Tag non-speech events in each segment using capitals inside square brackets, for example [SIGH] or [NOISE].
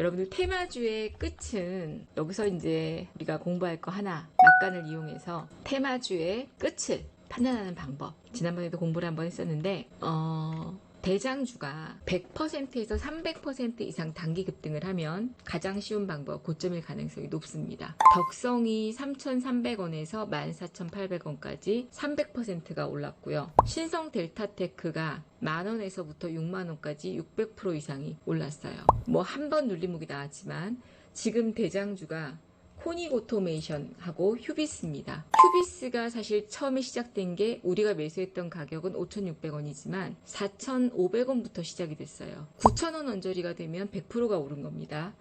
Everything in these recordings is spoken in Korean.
여러분들 테마주의 끝은 여기서 이제 우리가 공부할 거 하나 낙관을 이용해서 테마주의 끝을 판단하는 방법. 지난번에도 공부를 한번 했었는데 어, 대장주가 100%에서 300% 이상 단기 급등을 하면 가장 쉬운 방법 고점일 가능성이 높습니다. 덕성이 3,300원에서 14,800원까지 300%가 올랐고요. 신성 델타테크가 만원에서부터 6만원까지 600% 이상이 올랐어요. 뭐 한 번 눌림목이 나왔지만 지금 대장주가 코닉 오토메이션하고 휴비스입니다. 휴비스가 사실 처음에 시작된 게 우리가 매수했던 가격은 5,600원이지만 4,500원부터 시작이 됐어요. 9,000원 언저리가 되면 100%가 오른 겁니다.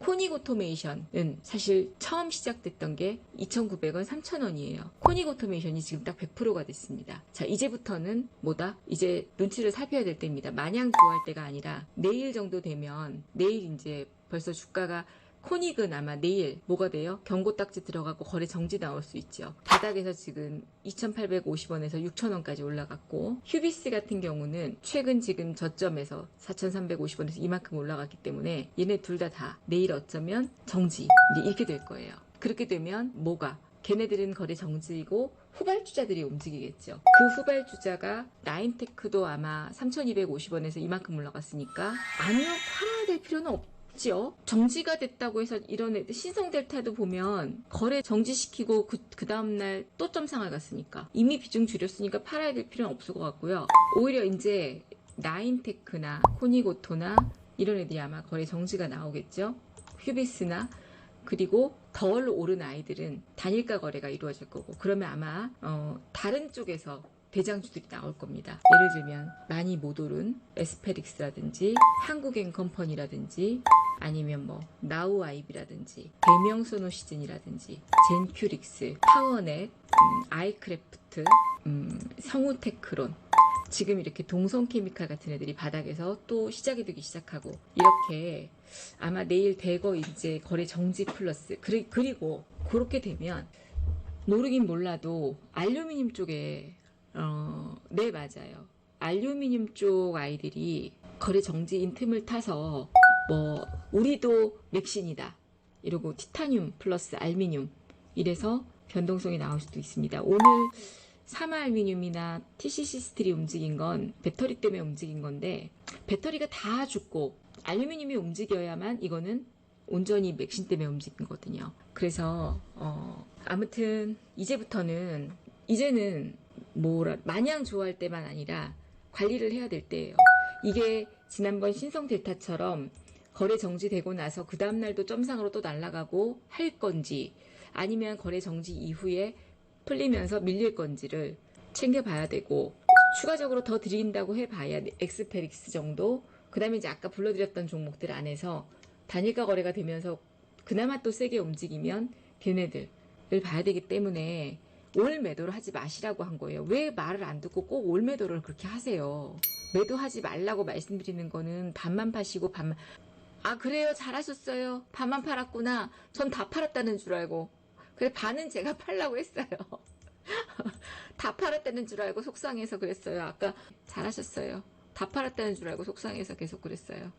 코닉 오토메이션은 사실 처음 시작됐던 게 2,900원, 3,000원이에요. 코닉 오토메이션이 지금 딱 100%가 됐습니다. 자, 이제부터는 뭐다? 이제 눈치를 살펴야 될 때입니다. 마냥 좋아할 때가 아니라 내일 정도 되면 내일 이제 벌써 주가가 코닉은 아마 내일 뭐가 돼요? 경고 딱지 들어가고 거래 정지 나올 수 있죠. 바닥에서 지금 2,850원에서 6,000원까지 올라갔고 휴비스 같은 경우는 최근 지금 저점에서 4,350원에서 이만큼 올라갔기 때문에 얘네 둘 다다 내일 어쩌면 정지 이렇게 될 거예요. 그렇게 되면 뭐가 걔네들은 거래 정지이고 후발주자들이 움직이겠죠. 그 후발주자가 나인테크도 아마 3,250원에서 이만큼 올라갔으니까 아니요 팔아야 될 필요는 없. 죠 정지가 됐다고 해서 이런 애들 신성 델타도 보면 거래 정지시키고 그, 그 다음날 또 점상을 갔으니까. 이미 비중 줄였으니까 팔아야 될 필요는 없을 것 같고요. 오히려 이제 나인테크나 코니고토나 이런 애들이 아마 거래 정지가 나오겠죠? 휴비스나 그리고 덜 오른 아이들은 단일가 거래가 이루어질 거고. 그러면 아마 어, 다른 쪽에서 대장주들이 나올 겁니다. 예를 들면 많이 못 오른 에스페릭스라든지 한국앤컴퍼니라든지 아니면 뭐 나우아이비라든지 대명소노 시즌이라든지 젠큐릭스, 파워넷, 음, 아이크래프트, 음, 성우테크론 지금 이렇게 동성케미칼 같은 애들이 바닥에서 또 시작이 되기 시작하고 이렇게 아마 내일 대거 이제 거래 정지 플러스 그리, 그리고 그렇게 되면 모르긴 몰라도 알루미늄 쪽에 어, 네 맞아요. 알루미늄 쪽 아이들이 거래 정지인 틈을 타서 뭐 우리도 맥신이다. 이러고 티타늄 플러스 알미늄 이래서 변동성이 나올 수도 있습니다. 오늘 사마알미늄이나 TCC 스틸이 움직인 건 배터리 때문에 움직인 건데 배터리가 다 죽고 알루미늄이 움직여야만 이거는 온전히 맥신 때문에 움직인 거거든요. 그래서 어, 아무튼 이제부터는 이제는 뭐라 마냥 좋아할 때만 아니라 관리를 해야 될 때예요. 이게 지난번 신성 델타처럼 거래 정지되고 나서 그 다음 날도 점상으로 또 날아가고 할 건지 아니면 거래 정지 이후에 풀리면서 밀릴 건지를 챙겨봐야 되고 추가적으로 더 드린다고 해봐야 엑스페릭스 정도 그 다음에 이제 아까 불러드렸던 종목들 안에서 단일가 거래가 되면서 그나마 또 세게 움직이면 걔네들을 봐야 되기 때문에 올 매도를 하지 마시라고 한 거예요. 왜 말을 안 듣고 꼭 올 매도를 그렇게 하세요? 매도하지 말라고 말씀드리는 거는 반만 파시고 반만 아 그래요. 잘하셨어요. 반만 팔았구나. 전 다 팔았다는 줄 알고. 그래 반은 제가 팔라고 했어요. [LAUGHS] 다 팔았다는 줄 알고 속상해서 그랬어요. 아까 잘하셨어요. 다 팔았다는 줄 알고 속상해서 계속 그랬어요